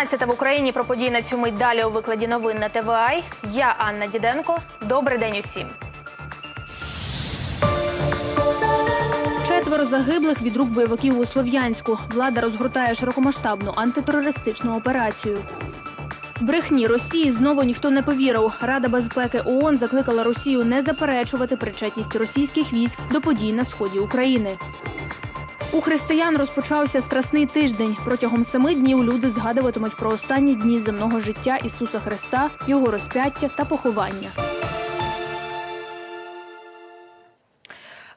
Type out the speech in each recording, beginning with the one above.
12 в Україні про події на цю мить далі у викладі новин на ТВАЙ. Я Анна Діденко. Добрий день усім. Четверо загиблих від рук бойовиків у Слов'янську. Влада розгортає широкомасштабну антитерористичну операцію. Брехні Росії знову ніхто не повірив. Рада безпеки ООН закликала Росію не заперечувати причетність російських військ до подій на сході України. У християн розпочався страсний тиждень. Протягом семи днів люди згадуватимуть про останні дні земного життя Ісуса Христа, його розп'яття та поховання.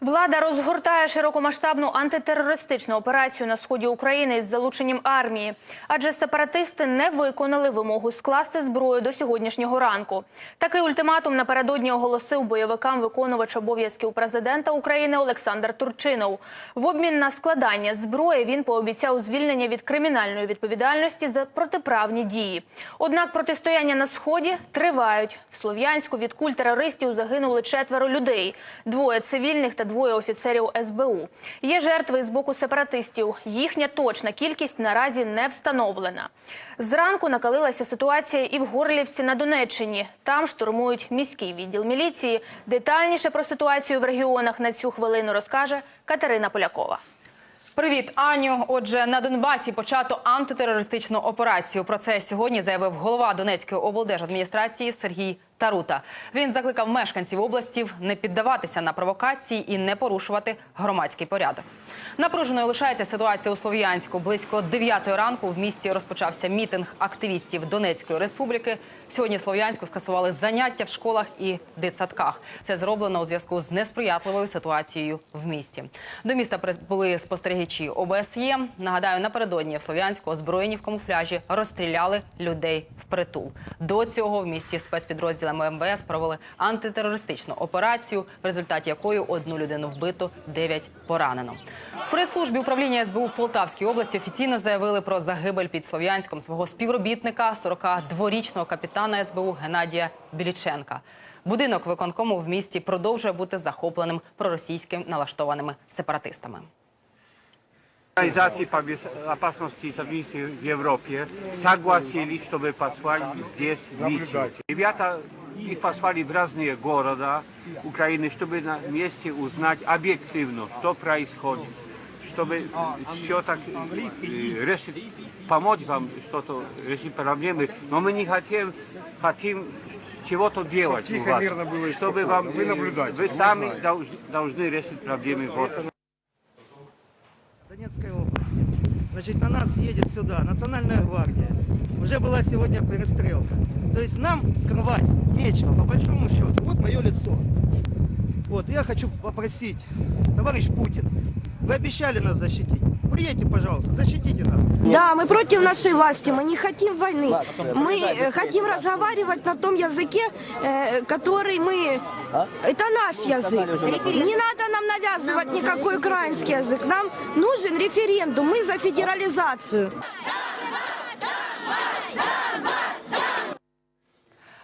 Влада розгортає широкомасштабну антитерористичну операцію на сході України із залученням армії, адже сепаратисти не виконали вимогу скласти зброю до сьогоднішнього ранку. Такий ультиматум напередодні оголосив бойовикам виконувач обов'язків президента України Олександр Турчинов. В обмін на складання зброї він пообіцяв звільнення від кримінальної відповідальності за протиправні дії. Однак протистояння на сході тривають. В Слов'янську від куль терористів загинули четверо людей: двоє цивільних та двоє офіцерів СБУ. Є жертви з боку сепаратистів. Їхня точна кількість наразі не встановлена. Зранку накалилася ситуація і в Горлівці на Донеччині. Там штурмують міський відділ міліції. Детальніше про ситуацію в регіонах на цю хвилину розкаже Катерина Полякова. Привіт, Аню. Отже, на Донбасі почато антитерористичну операцію. Про це сьогодні заявив голова Донецької облдержадміністрації Сергій Тарута. Він закликав мешканців області не піддаватися на провокації і не порушувати громадський порядок. Напруженою лишається ситуація у Слов'янську. Близько 9 ранку в місті розпочався мітинг активістів Донецької республіки. Сьогодні Слов'янську скасували заняття в школах і дитсадках. Це зроблено у зв'язку з несприятливою ситуацією в місті. До міста прибули спостерігачі ОБСЄ. Нагадаю, напередодні в Слов'янську озброєні в камуфляжі розстріляли людей впритул. До цього в місті спецпідрозділами МВС провели антитерористичну операцію, в результаті якої одну людину вбито, дев'ять поранено. Прес-службі управління СБУ в Полтавській області офіційно заявили про загибель під Слов'янськом свого співробітника, 42-річного капітана СБУ Геннадія Біліченка. Будинок виконкому в місті продовжує бути захопленим проросійським налаштованими сепаратистами. Организации по безопасности и в Европе согласились, чтобы послать здесь миссию. Ребята Ich послали в разные города Украины, чтобы на месте узнать объективно, что происходит, чтобы все tak э, решить, помочь вам что-то решить проблемы. Но мы не хотим, хотим чего-то делать у вас, чтобы вам, вы вы сами должны решить проблемы. Донецкая область. Значит, на нас едет сюда Национальная гвардия. Уже была сегодня перестрелка. То есть нам скрывать нечего, по большому счету. Вот мое лицо. Вот, я хочу попросить, товарищ Путин, вы обещали нас защитить. Приедьте, пожалуйста, защитите нас. Да, мы против нашей власти, мы не хотим войны. Мы э, хотим разговаривать на том языке, э, который мы... Это наш язык. Не надо нам навязывать никакой украинский язык. Нам нужен референдум. Мы за федерализацию.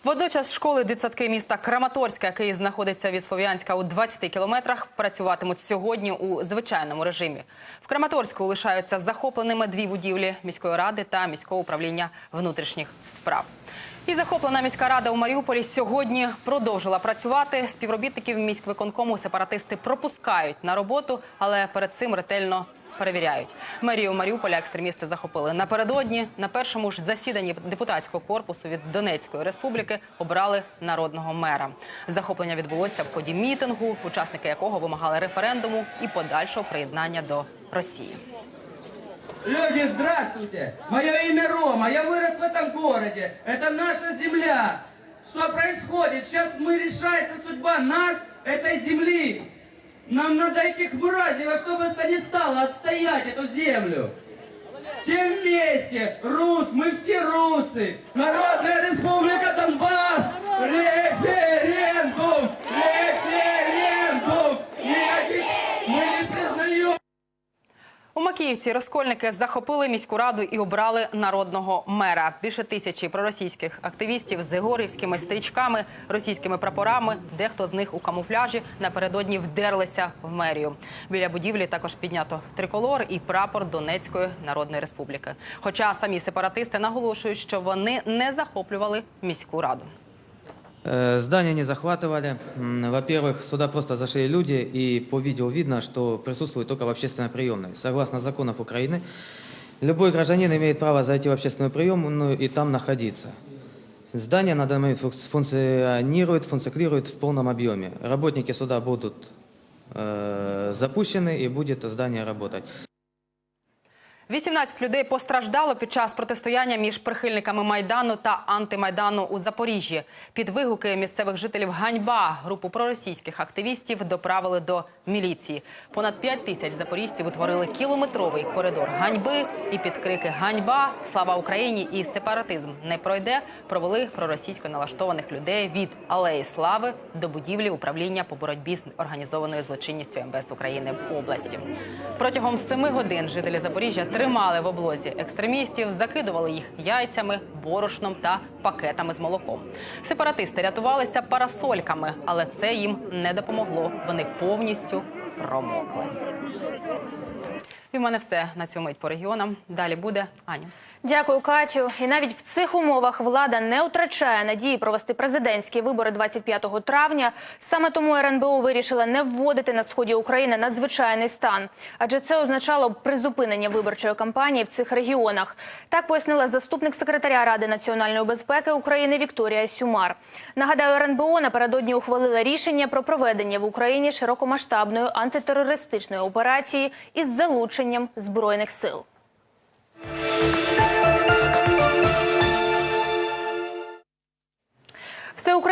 Водночас школи дитсадки міста Краматорська, який знаходиться від Слов'янська у 20 кілометрах, працюватимуть сьогодні у звичайному режимі. В Краматорську лишаються захопленими дві будівлі міської ради та міського управління внутрішніх справ. І захоплена міська рада у Маріуполі сьогодні продовжила працювати. Співробітників міськвиконкому сепаратисти пропускають на роботу, але перед цим ретельно перевіряють. Мерію Маріуполя екстремісти захопили напередодні. На першому ж засіданні депутатського корпусу від Донецької республіки обрали народного мера. Захоплення відбулося в ході мітингу, учасники якого вимагали референдуму і подальшого приєднання до Росії. Люди, здравствуйте! Мое имя Рома, я вырос в этом городе. Это наша земля. Что происходит? Сейчас мы решается судьба нас, этой земли. Нам надо этих мразей во что бы то ни стало отстоять эту землю. Все вместе, рус, мы все русы. Народная республика Донбасс. Референдум! Макіївці розкольники захопили міську раду і обрали народного мера. Більше тисячі проросійських активістів з ігорівськими стрічками, російськими прапорами. Дехто з них у камуфляжі напередодні вдерлися в мерію. Біля будівлі також піднято триколор і прапор Донецької Народної Республіки. Хоча самі сепаратисти наголошують, що вони не захоплювали міську раду. Э, Здание не захватывали. М, Во-первых, сюда просто зашли люди, и по видео видно, что присутствуют только в общественной приемной. Согласно законов Украины, любой гражданин имеет право зайти в общественную приемную и там находиться. Здание на данный момент функ- функционирует, функционирует в полном объеме. Работники суда будут э, запущены, и будет здание работать. 18 людей постраждало під час протистояння між прихильниками майдану та антимайдану у Запоріжжі. Під вигуки місцевих жителів ганьба групу проросійських активістів доправили до міліції. Понад 5 тисяч запоріжців утворили кілометровий коридор ганьби і під крики ганьба, слава Україні і сепаратизм не пройде. Провели проросійсько налаштованих людей від алеї слави до будівлі управління по боротьбі з організованою злочинністю МВС України в області. Протягом семи годин жителі Запоріжжя тримали в облозі екстремістів, закидували їх яйцями, борошном та пакетами з молоком. Сепаратисти рятувалися парасольками, але це їм не допомогло. Вони повністю промокли. І в мене все на цю мить по регіонам. Далі буде Аню. Дякую, Катю. І навіть в цих умовах влада не втрачає надії провести президентські вибори 25 травня. Саме тому РНБО вирішила не вводити на сході України надзвичайний стан, адже це означало б призупинення виборчої кампанії в цих регіонах. Так пояснила заступник секретаря Ради національної безпеки України Вікторія Сюмар. Нагадаю, РНБО напередодні ухвалила рішення про проведення в Україні широкомасштабної антитерористичної операції із залученням збройних сил.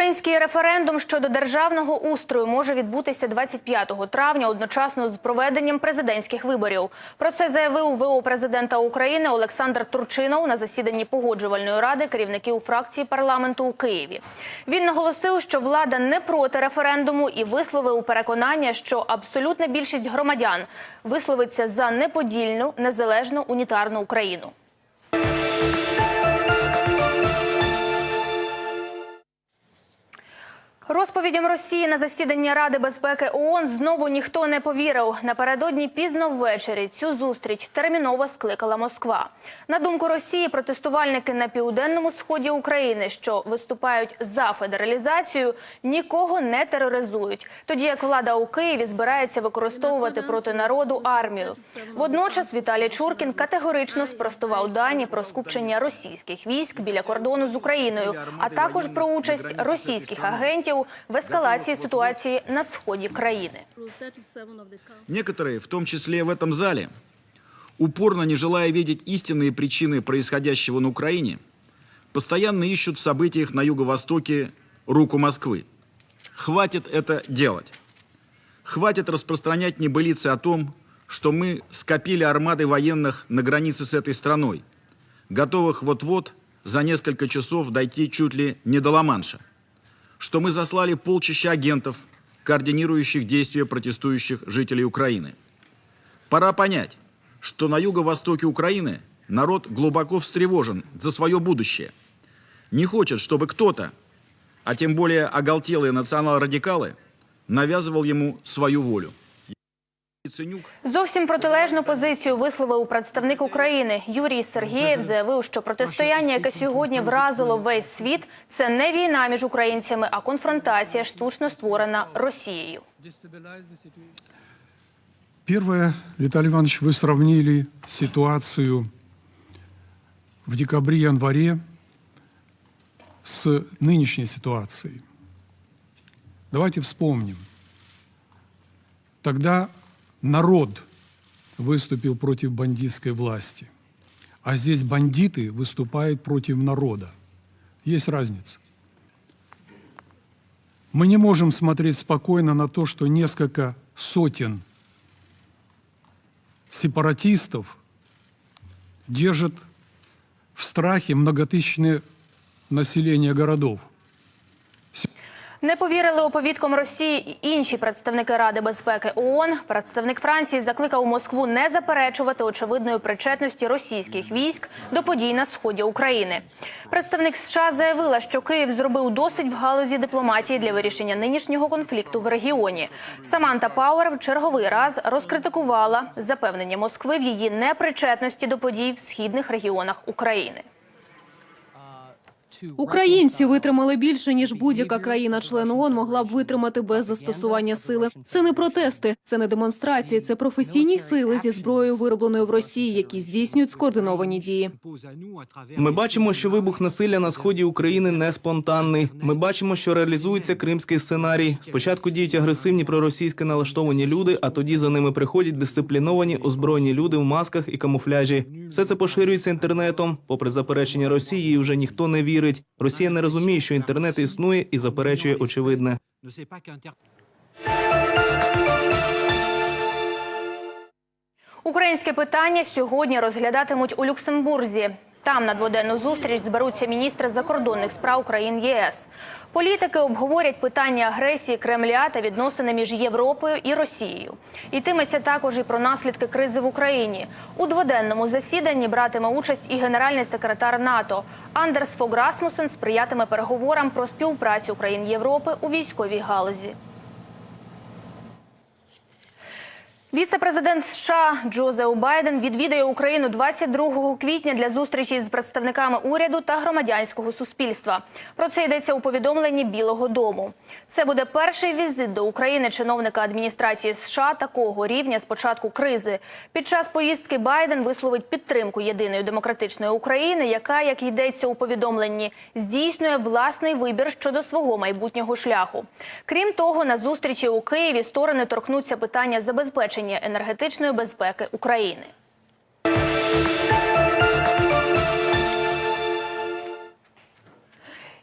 Всеукраїнський референдум щодо державного устрою може відбутися 25 травня одночасно з проведенням президентських виборів. Про це заявив ВО президента України Олександр Турчинов на засіданні погоджувальної ради керівників фракції парламенту у Києві. Він наголосив, що влада не проти референдуму і висловив переконання, що абсолютна більшість громадян висловиться за неподільну незалежну унітарну Україну. Розповідям Росії на засіданні Ради безпеки ООН знову ніхто не повірив. Напередодні пізно ввечері цю зустріч терміново скликала Москва. На думку Росії, протестувальники на південному сході України, що виступають за федералізацію, нікого не тероризують. Тоді як влада у Києві збирається використовувати проти народу армію. Водночас Віталій Чуркін категорично спростував дані про скупчення російських військ біля кордону з Україною, а також про участь російських агентів в ескалації ситуації на сході країни. Некоторые, в том числе в этом зале, упорно не желая видеть истинные причины происходящего на Украине, постоянно ищут в событиях на юго-востоке руку Москвы. Хватит это делать. Хватит распространять небылицы о том, что мы скопили армады военных на границе с этой страной, готовых вот-вот за несколько часов дойти чуть ли не до Ла-Манша что мы заслали полчища агентов, координирующих действия протестующих жителей Украины. Пора понять, что на юго-востоке Украины народ глубоко встревожен за свое будущее. Не хочет, чтобы кто-то, а тем более оголтелые национал-радикалы, навязывал ему свою волю. Зовсім протилежну позицію висловив представник України Юрій Сергієв. Заявив, що протистояння, яке сьогодні вразило весь світ, це не війна між українцями, а конфронтація штучно створена Росією. Первое, Виталий Иванович, вы сравнили ситуацию в декабре-январе с нынешней ситуацией. Давайте вспомним. Тогда народ выступил против бандитской власти, а здесь бандиты выступают против народа. Есть разница. Мы не можем смотреть спокойно на то, что несколько сотен сепаратистов держат в страхе многотысячное население городов. Не повірили оповідкам Росії інші представники Ради безпеки ООН. Представник Франції закликав Москву не заперечувати очевидної причетності російських військ до подій на сході України. Представник США заявила, що Київ зробив досить в галузі дипломатії для вирішення нинішнього конфлікту в регіоні. Саманта Пауер в черговий раз розкритикувала запевнення Москви в її непричетності до подій в східних регіонах України. Українці витримали більше ніж будь-яка країна-член ООН могла б витримати без застосування сили. Це не протести, це не демонстрації, це професійні сили зі зброєю, виробленою в Росії, які здійснюють скоординовані дії. Ми бачимо, що вибух насилля на сході України не спонтанний. Ми бачимо, що реалізується кримський сценарій. Спочатку діють агресивні проросійськи налаштовані люди, а тоді за ними приходять дисципліновані озброєні люди в масках і камуфляжі. Все це поширюється інтернетом. Попри заперечення Росії, вже ніхто не вірить. Росія не розуміє, що інтернет існує і заперечує очевидне. Українське питання сьогодні розглядатимуть у Люксембурзі. Там на дводенну зустріч зберуться міністри закордонних справ країн ЄС. Політики обговорять питання агресії Кремля та відносини між Європою і Росією. Йтиметься також і про наслідки кризи в Україні. У дводенному засіданні братиме участь і генеральний секретар НАТО Андерс Фог Расмусен сприятиме переговорам про співпрацю країн Європи у військовій галузі. Віце-президент США Джозеу Байден відвідає Україну 22 квітня для зустрічі з представниками уряду та громадянського суспільства. Про це йдеться у повідомленні Білого Дому. Це буде перший візит до України чиновника адміністрації США такого рівня з початку кризи. Під час поїздки Байден висловить підтримку єдиної демократичної України, яка, як йдеться у повідомленні, здійснює власний вибір щодо свого майбутнього шляху. Крім того, на зустрічі у Києві сторони торкнуться питання забезпечення енергетичної безпеки України.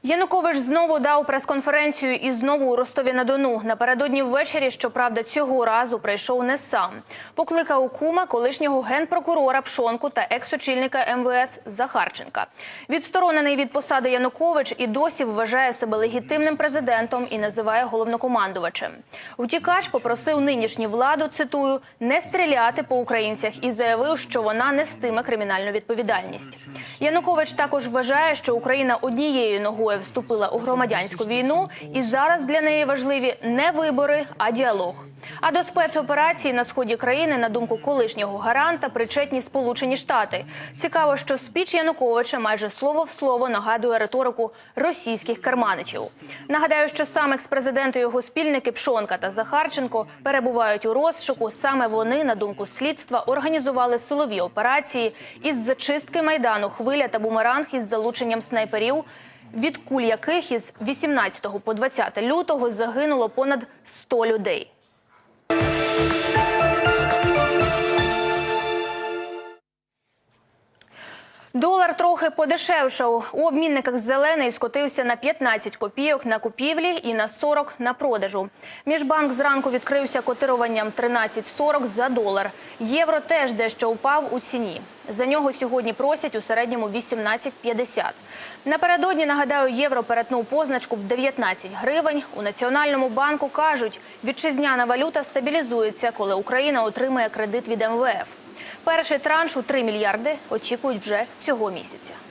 Янукович знову дав прес-конференцію і знову у Ростові-на-Дону. Напередодні ввечері, щоправда, цього разу прийшов не сам. Покликав кума колишнього генпрокурора Пшонку та екс-очільника МВС Захарченка. Відсторонений від посади Янукович і досі вважає себе легітимним президентом і називає головнокомандувачем. Втікач попросив нинішню владу, цитую, не стріляти по українцях і заявив, що вона нестиме кримінальну відповідальність. Янукович також вважає, що Україна однією ногою вступила у громадянську війну, і зараз для неї важливі не вибори, а діалог. А до спецоперації на сході країни, на думку колишнього гаранта, причетні Сполучені Штати. Цікаво, що спіч Януковича майже слово в слово нагадує риторику російських керманичів. Нагадаю, що сам експрезидент і його спільники Пшонка та Захарченко перебувають у розшуку. Саме вони, на думку слідства, організували силові операції із зачистки майдану хвиля та бумеранг із залученням снайперів. Від куль яких із 18 по 20 лютого загинуло понад 100 людей. Долар трохи подешевшав. У обмінниках зелений скотився на 15 копійок на купівлі і на 40 на продажу. Міжбанк зранку відкрився котируванням 13,40 за долар. Євро теж дещо упав у ціні. За нього сьогодні просять у середньому 18,50. Напередодні, нагадаю, євро перетнув позначку в 19 гривень. У Національному банку кажуть, вітчизняна валюта стабілізується, коли Україна отримає кредит від МВФ. Перший транш у 3 мільярди очікують вже цього місяця.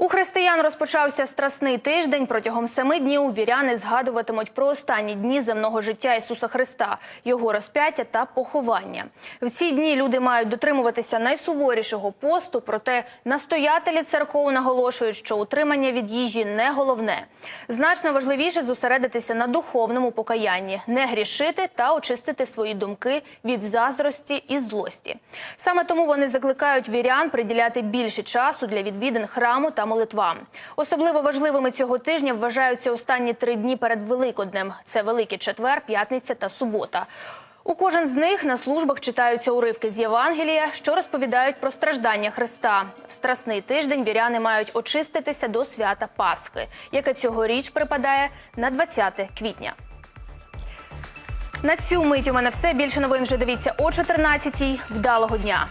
У християн розпочався страсний тиждень. Протягом семи днів віряни згадуватимуть про останні дні земного життя Ісуса Христа, його розп'яття та поховання. В ці дні люди мають дотримуватися найсуворішого посту. Проте настоятелі церков наголошують, що утримання від їжі не головне. Значно важливіше зосередитися на духовному покаянні, не грішити та очистити свої думки від заздрості і злості. Саме тому вони закликають вірян приділяти більше часу для відвідин храму та молитвам. Особливо важливими цього тижня вважаються останні три дні перед Великоднем. Це Великий Четвер, П'ятниця та Субота. У кожен з них на службах читаються уривки з Євангелія, що розповідають про страждання Христа. В страсний тиждень віряни мають очиститися до свята Пасхи, яке цьогоріч припадає на 20 квітня. На цю мить у мене все. Більше новин вже дивіться о 14-й. Вдалого дня!